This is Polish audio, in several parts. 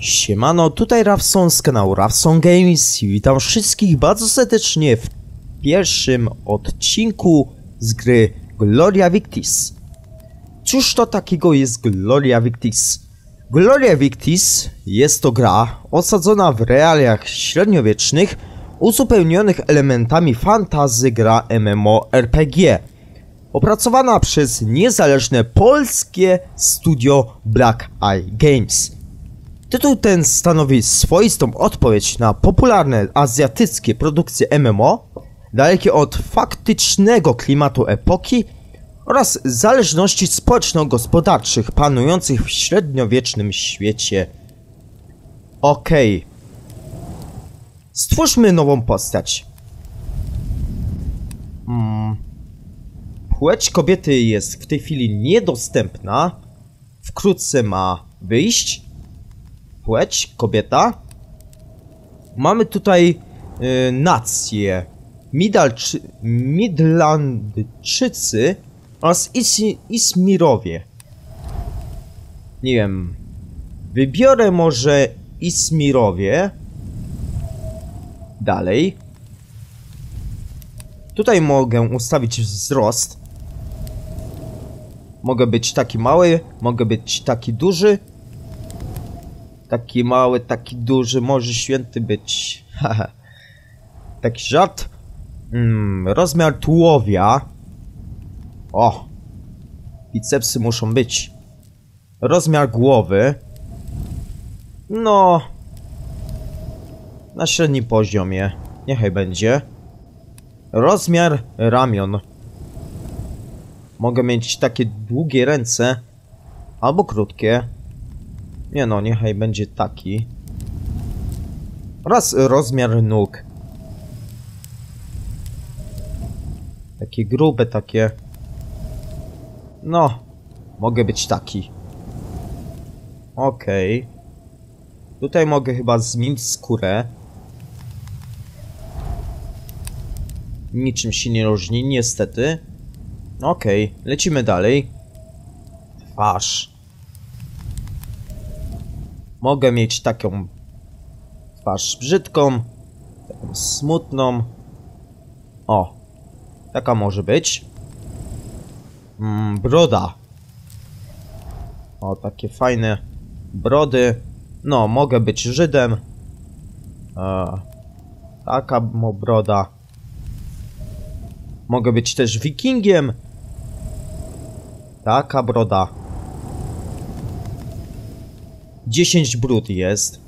Siemano, tutaj Rawson z kanału Rawson Games i witam wszystkich bardzo serdecznie w pierwszym odcinku z gry Gloria Victis. Cóż to takiego jest Gloria Victis? Gloria Victis jest to gra osadzona w realiach średniowiecznych, uzupełnionych elementami fantazy gra MMORPG. Opracowana przez niezależne polskie studio Black Eye Games. Tytuł ten stanowi swoistą odpowiedź na popularne azjatyckie produkcje MMO, dalekie od faktycznego klimatu epoki oraz zależności społeczno-gospodarczych panujących w średniowiecznym świecie. Okej. Stwórzmy nową postać. Hmm. Płeć kobiety jest w tej chwili niedostępna. Wkrótce ma wyjść płeć, kobieta. Mamy tutaj y, nację Midalczy, Midlandczycy oraz Isi, Ismirowie. Nie wiem. Wybiorę może Ismirowie. Dalej. Tutaj mogę ustawić wzrost. Mogę być taki mały, mogę być taki duży. Taki mały, taki duży, może święty być. Taki żart. Mm, rozmiar tułowia. O! Bicepsy muszą być. Rozmiar głowy. No. Na średnim poziomie. Niechaj będzie. Rozmiar ramion. Mogę mieć takie długie ręce. Albo krótkie. Nie no, niechaj będzie taki. Oraz rozmiar nóg. Takie grube, takie... No, mogę być taki. Okej. Okay. Tutaj mogę chyba zmienić skórę. Niczym się nie różni, niestety. Okej, okay. lecimy dalej. Twarz. Mogę mieć taką twarz brzydką, taką smutną. O, taka może być. Mm, broda. O, takie fajne brody. No, mogę być Żydem. E, taka broda. Mogę być też wikingiem. Taka broda. 10 brud jest.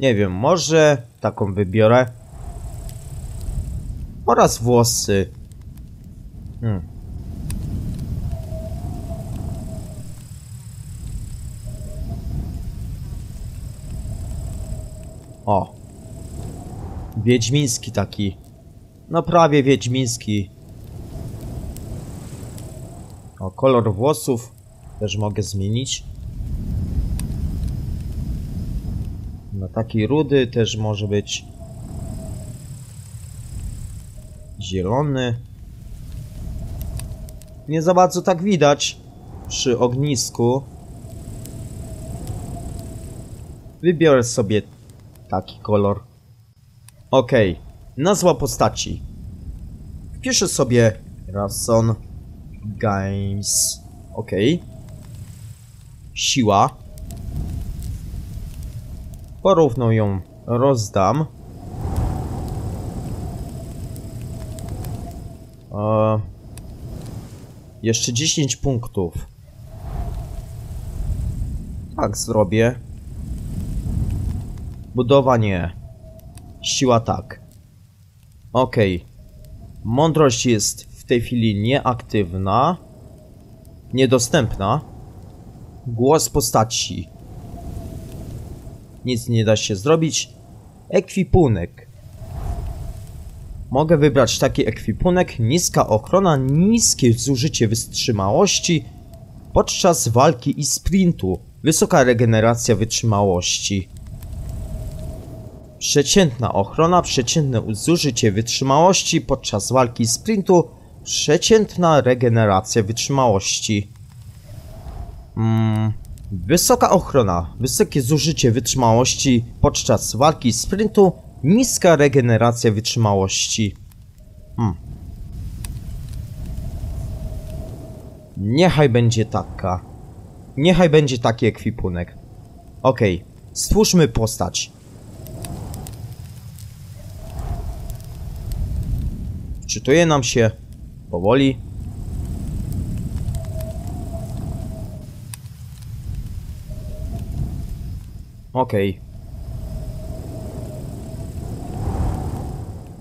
Nie wiem, może taką wybiorę. Oraz włosy. Hmm. O. Wiedźmiński taki. No prawie wiedźmiński. O, kolor włosów też mogę zmienić. Na takiej rudy też może być zielony. Nie za bardzo tak widać przy ognisku. Wybiorę sobie taki kolor. Ok, nazwa postaci. Wpiszę sobie Rason Games. Ok. Siła. Porówno ją rozdam. E, jeszcze 10 punktów. Tak zrobię. Budowanie. Siła tak. Ok. Mądrość jest w tej chwili nieaktywna. Niedostępna. Głos postaci. Nic nie da się zrobić. Ekwipunek. Mogę wybrać taki ekwipunek, niska ochrona, niskie zużycie wytrzymałości podczas walki i sprintu, wysoka regeneracja wytrzymałości. Przeciętna ochrona, przeciętne zużycie wytrzymałości podczas walki i sprintu, przeciętna regeneracja wytrzymałości. Mm, Wysoka ochrona, wysokie zużycie wytrzymałości podczas walki sprintu, niska regeneracja wytrzymałości. Hmm. Niechaj będzie taka. Niechaj będzie taki ekwipunek. Okej, stwórzmy postać. Wczytuje nam się powoli. Okej.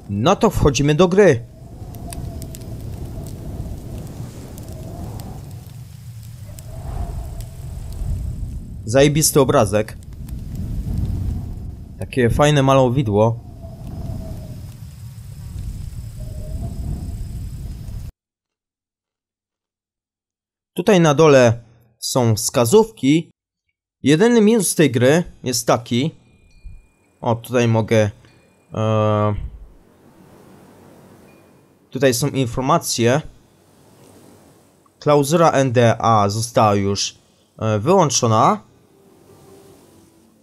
No to wchodzimy do gry. Zajebisty obrazek. Takie fajne malowidło. Tutaj na dole są wskazówki. Jedyny minus tej gry jest taki. O, tutaj mogę. E, tutaj są informacje. Klauzura NDA została już e, wyłączona.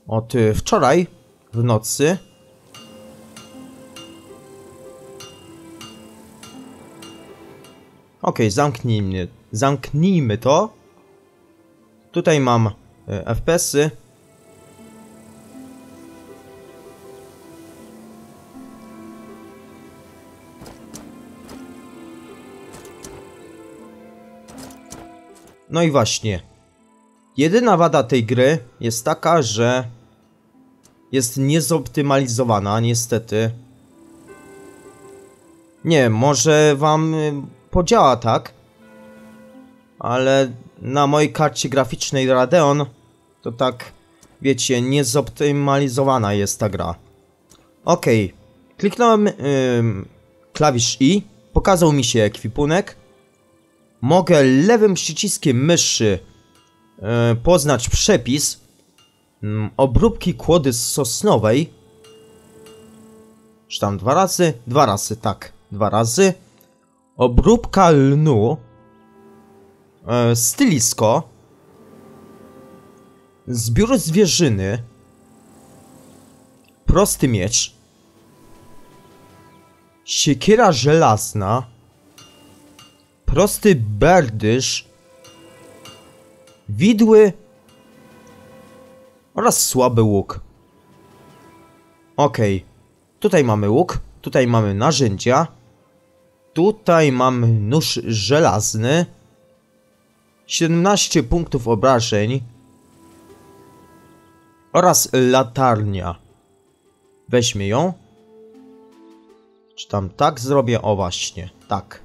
Od e, wczoraj w nocy. Ok, zamknijmy, zamknijmy to. Tutaj mam FPS-y. No i właśnie. Jedyna wada tej gry jest taka, że jest niezoptymalizowana, niestety. Nie, może wam y, podziała tak, ale na mojej karcie graficznej Radeon to tak, wiecie, niezoptymalizowana jest ta gra. Okej, kliknąłem ym, klawisz I, pokazał mi się ekwipunek. Mogę lewym przyciskiem myszy yy, poznać przepis ym, obróbki kłody sosnowej. Czy tam dwa razy? Dwa razy, tak, dwa razy. Obróbka lnu. E, stylisko. Zbiór zwierzyny. Prosty miecz. Siekiera żelazna. Prosty berdysz. Widły. Oraz słaby łuk. Okej. Tutaj mamy łuk. Tutaj mamy narzędzia. Tutaj mamy nóż żelazny. 17 punktów obrażeń. Oraz latarnia. Weźmy ją. Czy tam tak zrobię? O właśnie, tak.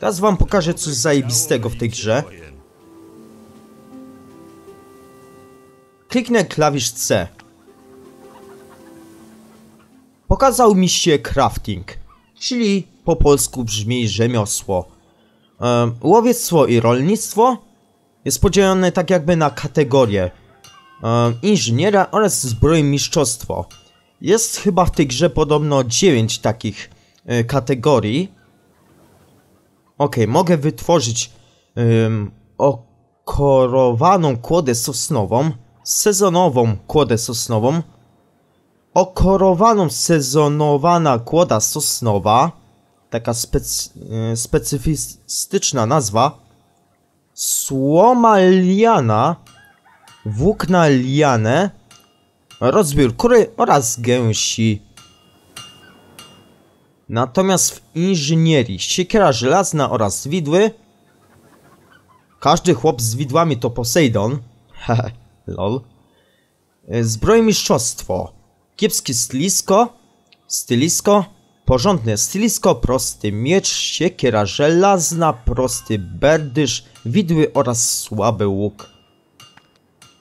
Teraz wam pokażę coś zajebistego w tej grze. Kliknę klawisz C. Pokazał mi się crafting, czyli po polsku brzmi rzemiosło. Um, łowiectwo i rolnictwo jest podzielone tak jakby na kategorie inżyniera oraz zbrojmistrzostwo. Jest chyba w tej grze podobno 9 takich y, kategorii. Ok, mogę wytworzyć um, okorowaną kłodę sosnową, sezonową kłodę sosnową, okorowaną sezonowana kłoda sosnowa, taka specy, specyfistyczna nazwa, słoma liana, włókna liane, rozbiór kury oraz gęsi. Natomiast w inżynierii siekiera żelazna oraz widły, każdy chłop z widłami to Poseidon, hehe, lol, zbrojmistrzostwo, kiepskie stylisko, stylisko, porządne stylisko, prosty miecz, siekiera żelazna, prosty berdysz, widły oraz słaby łuk.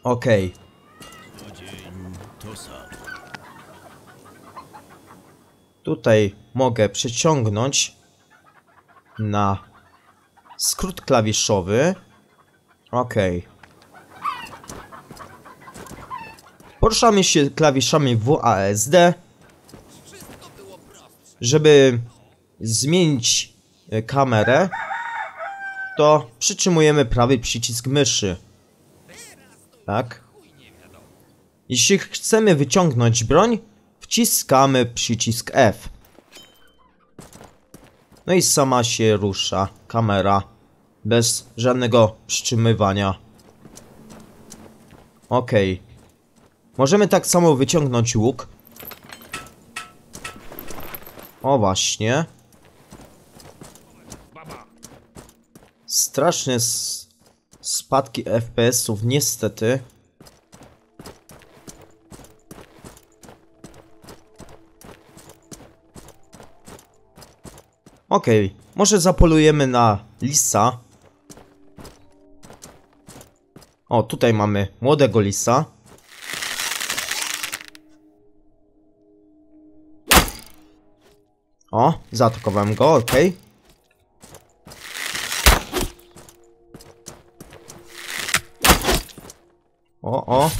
Okej. Tutaj mogę przeciągnąć na skrót klawiszowy. Okej. Poruszamy się klawiszami WASD, żeby zmienić e, kamerę. to przytrzymujemy prawy przycisk myszy. Tak. Jeśli chcemy wyciągnąć broń, wciskamy przycisk F. No i sama się rusza kamera. Bez żadnego przytrzymywania. Okej. Możemy tak samo wyciągnąć łuk. O właśnie. Straszne spadki FPS-ów, niestety. Okej, może zapolujemy na lisa. O, tutaj mamy młodego lisa. O, zaatakowałem go, okej. O, o.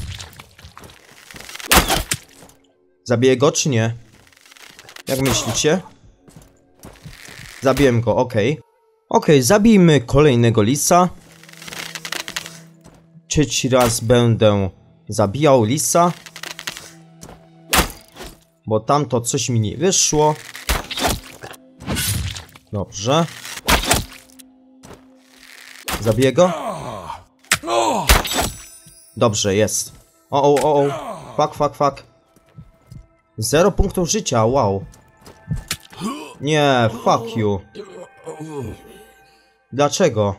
Zabiję go czy nie? Jak myślicie? Zabiłem go, okej. Okej, zabijmy kolejnego lisa. Trzeci raz będę zabijał lisa. Bo tamto coś mi nie wyszło. Dobrze. Zabiję go? Dobrze, jest. O, o, o, o. Fuck, fuck, fuck. Zero punktów życia, wow. Nie, fuck you. Dlaczego?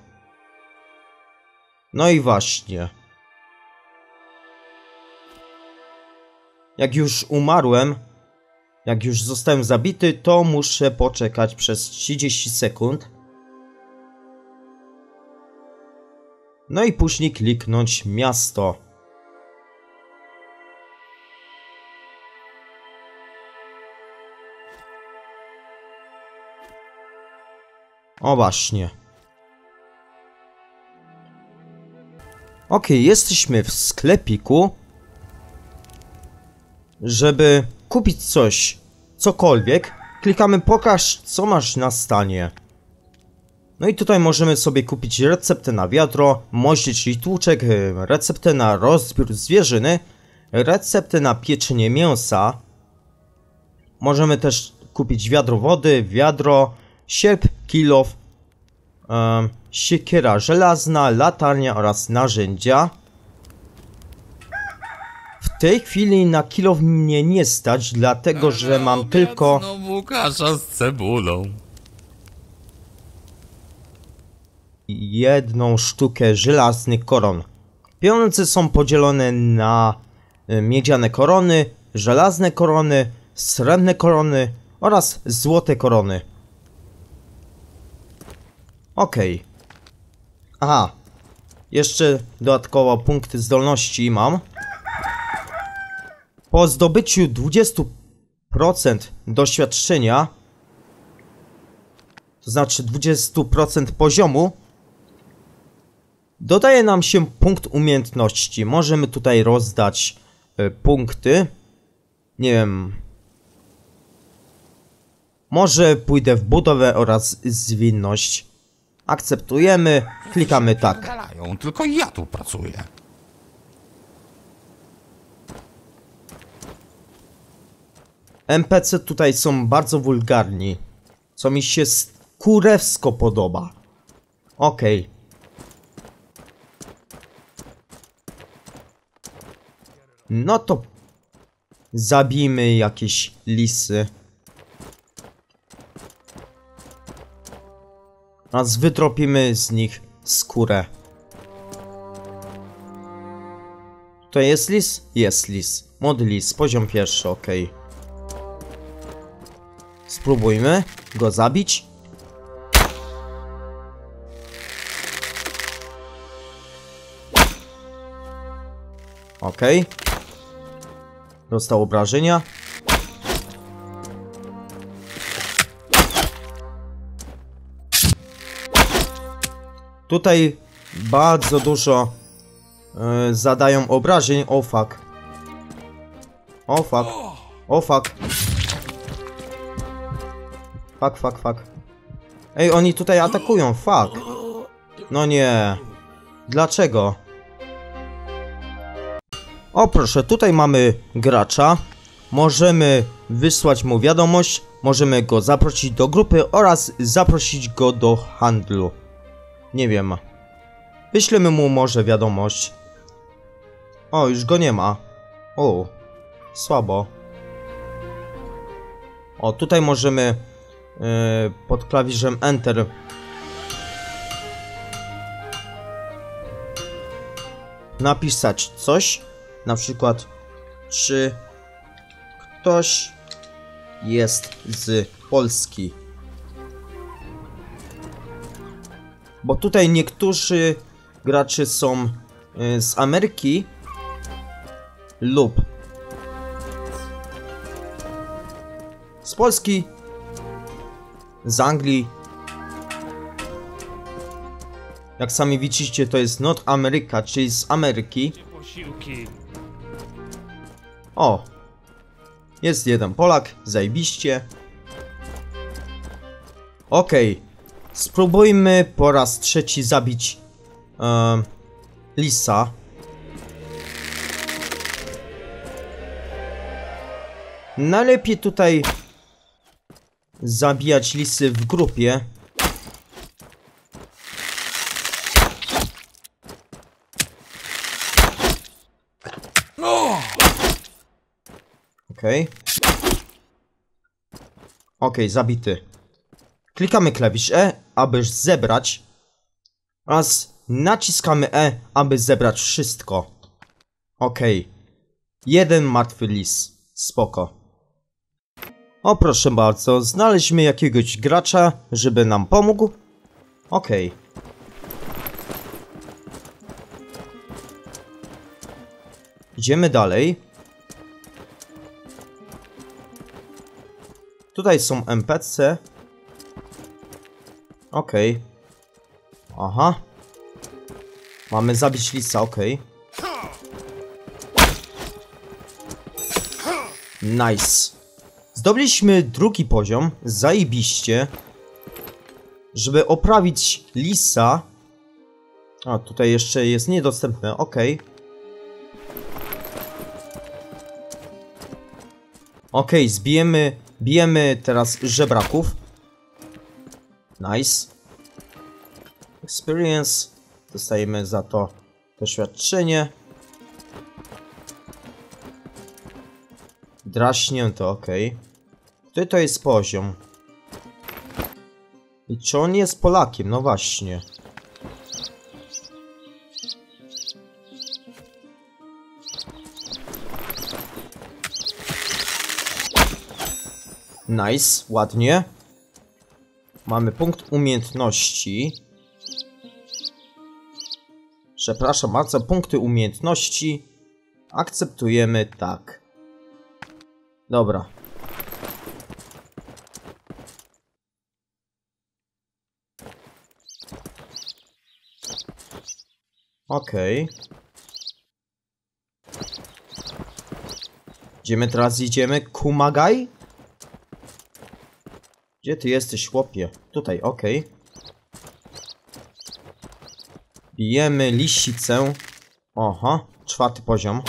No i właśnie. Jak już umarłem, jak już zostałem zabity, to muszę poczekać przez 30 sekund. No i później kliknąć miasto. O właśnie. Ok, jesteśmy w sklepiku. Żeby kupić coś, cokolwiek, klikamy pokaż co masz na stanie. No i tutaj możemy sobie kupić receptę na wiadro, moździerz tłuczek, receptę na rozbiór zwierzyny, receptę na pieczenie mięsa. Możemy też kupić wiadro wody, wiadro, sierp, kilof, em, siekiera żelazna, latarnia oraz narzędzia. W tej chwili na kilof mnie nie stać, dlatego że mam tylko... Znowu kasza z cebulą. jedną sztukę żelaznych koron. Pieniądze są podzielone na y, miedziane korony, żelazne korony, srebrne korony oraz złote korony. Okej. Aha. Jeszcze dodatkowo punkty zdolności mam. Po zdobyciu 20% doświadczenia, to znaczy 20% poziomu, Dodaje nam się punkt umiejętności. Możemy tutaj rozdać y, punkty. Nie wiem. Może pójdę w budowę oraz zwinność. Akceptujemy, klikamy tak. Tylko ja tu pracuję. NPC tutaj są bardzo wulgarni. Co mi się kurewsko podoba. Okej. No to zabijmy jakieś lisy. A wytropimy z nich skórę. To jest lis? Jest lis. Młody lis, poziom pierwszy, ok. Spróbujmy go zabić. Ok. Dostał obrażenia. Tutaj bardzo dużo e, zadają obrażeń. O fuck. O fuck. O fuck. Fuck, fuck, fuck. Ej, oni tutaj atakują, fuck. No nie. Dlaczego? O proszę, tutaj mamy gracza. Możemy wysłać mu wiadomość, możemy go zaprosić do grupy oraz zaprosić go do handlu. Nie wiem. Wyślemy mu może wiadomość. O, już go nie ma. O, słabo. O, tutaj możemy pod klawiszem Enter napisać coś, na przykład czy ktoś jest z Polski. Bo tutaj niektórzy gracze są y, z Ameryki lub z Polski, z Anglii. Jak sami widzicie, to jest Not America, czyli z Ameryki. O! Jest jeden Polak, zajebiście. Okej. Spróbujmy po raz trzeci zabić em, Lisa. Najlepiej tutaj zabijać lisy w grupie. Okej. Okej, zabity. Klikamy klawisz E, aby zebrać. Oraz naciskamy E, aby zebrać wszystko. Okej. Jeden martwy lis. Spoko. O proszę bardzo, znaleźliśmy jakiegoś gracza, żeby nam pomógł. Okej. Idziemy dalej. Tutaj są NPC. Okej. Aha. Mamy zabić lisa, okej. Nice. Zdobyliśmy drugi poziom, zajebiście. Żeby oprawić lisa. A, tutaj jeszcze jest niedostępne, okej. Okej, zbijemy, bijemy teraz żebraków. Nice. Experience. Dostajemy za to doświadczenie. Draśnięto, ok. Który to jest poziom? I czy on jest Polakiem? No właśnie. Nice, ładnie. Mamy punkt umiejętności. Przepraszam bardzo, punkty umiejętności akceptujemy tak. Dobra. Okej. Idziemy teraz, idziemy. Kumagaj? Gdzie ty jesteś, chłopie? Tutaj, okej. Bijemy lisicę. Oha, czwarty poziom.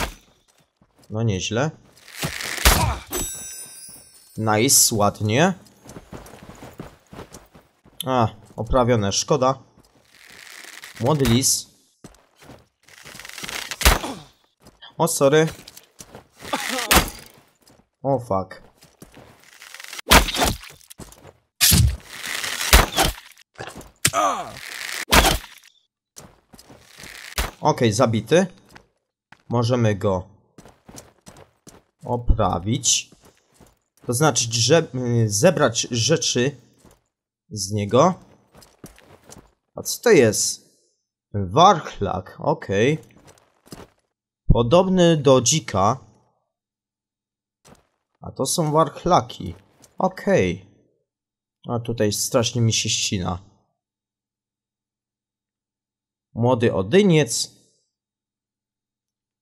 No nieźle. Nice, ładnie. A, oprawione, szkoda. Młody lis. O, sorry. O, fuck. Okej, zabity. Możemy go oprawić. To znaczy, że y, zebrać rzeczy z niego. A co to jest? Warchlak, okej. Podobny do dzika. A to są warchlaki. Okej. A tutaj strasznie mi się ścina. Młody odyniec.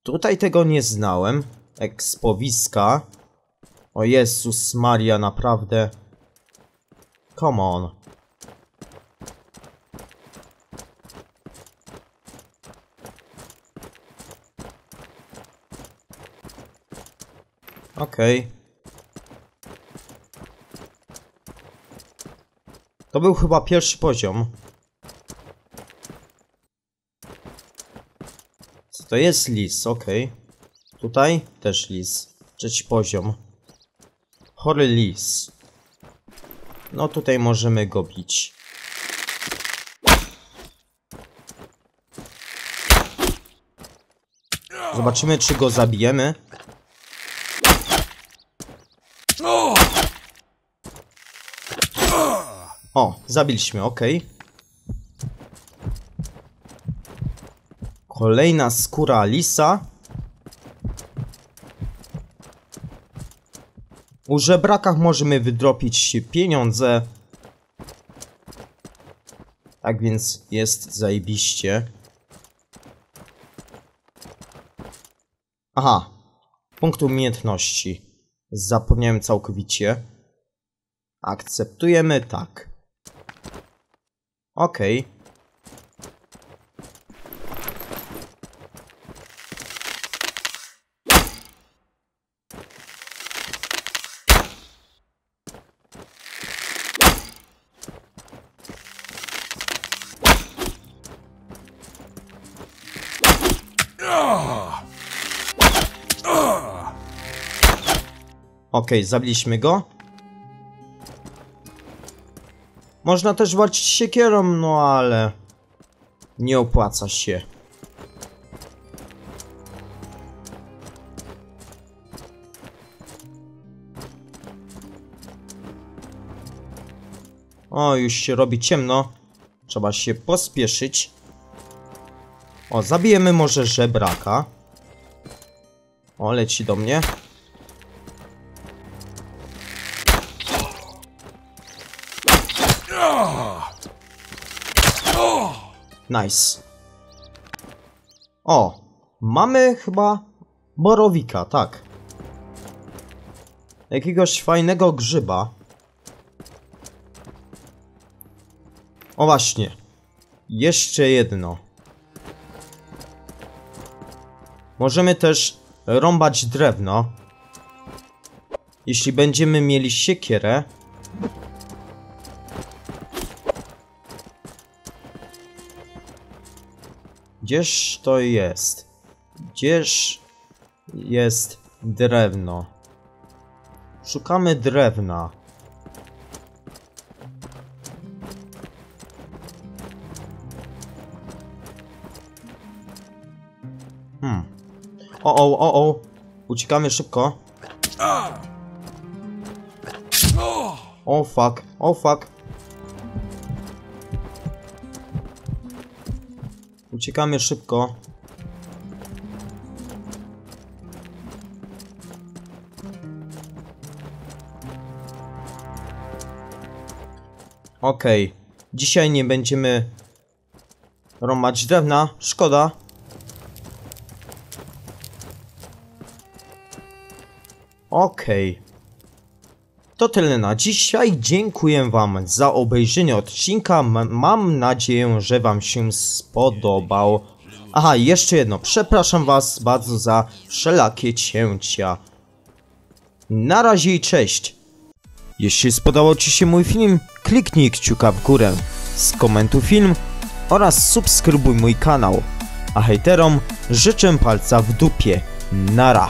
Tutaj tego nie znałem. Ekspowiska. O Jezus Maria, naprawdę. Come on. Okej. Okay. To był chyba pierwszy poziom. Co to jest lis? Okej. Okay. Tutaj też lis. Trzeci poziom. Chory lis. No tutaj możemy go bić. Zobaczymy, czy go zabijemy. O, zabiliśmy, ok. Kolejna skóra lisa. U żebrakach możemy wydropić pieniądze. Tak więc jest zajebiście. Aha. Punkt umiejętności. Zapomniałem całkowicie. Akceptujemy tak. Okej. Okej, zabiliśmy go. Można też walczyć siekierą, no ale... Nie opłaca się. O, już się robi ciemno. Trzeba się pospieszyć. O, zabijemy może żebraka. O, leci do mnie. Nice. O, mamy chyba borowika, tak. Jakiegoś fajnego grzyba. O właśnie. Jeszcze jedno. Możemy też rąbać drewno. Jeśli będziemy mieli siekierę, Gdzież to jest? Gdzież jest drewno? Szukamy drewna. Hmm. O, o, o, o. Uciekamy szybko. O, fuck. O, fuck. Uciekamy szybko. Okej. Dzisiaj nie będziemy rąbać drewna. Szkoda. Okej. To tyle na dzisiaj. Dziękuję Wam za obejrzenie odcinka. Mam nadzieję, że Wam się spodobał. Aha, jeszcze jedno. Przepraszam Was bardzo za wszelakie cięcia. Na razie i cześć. Jeśli spodobał Ci się mój film, kliknij kciuka w górę, skomentuj film oraz subskrybuj mój kanał. A hejterom życzę palca w dupie. Nara.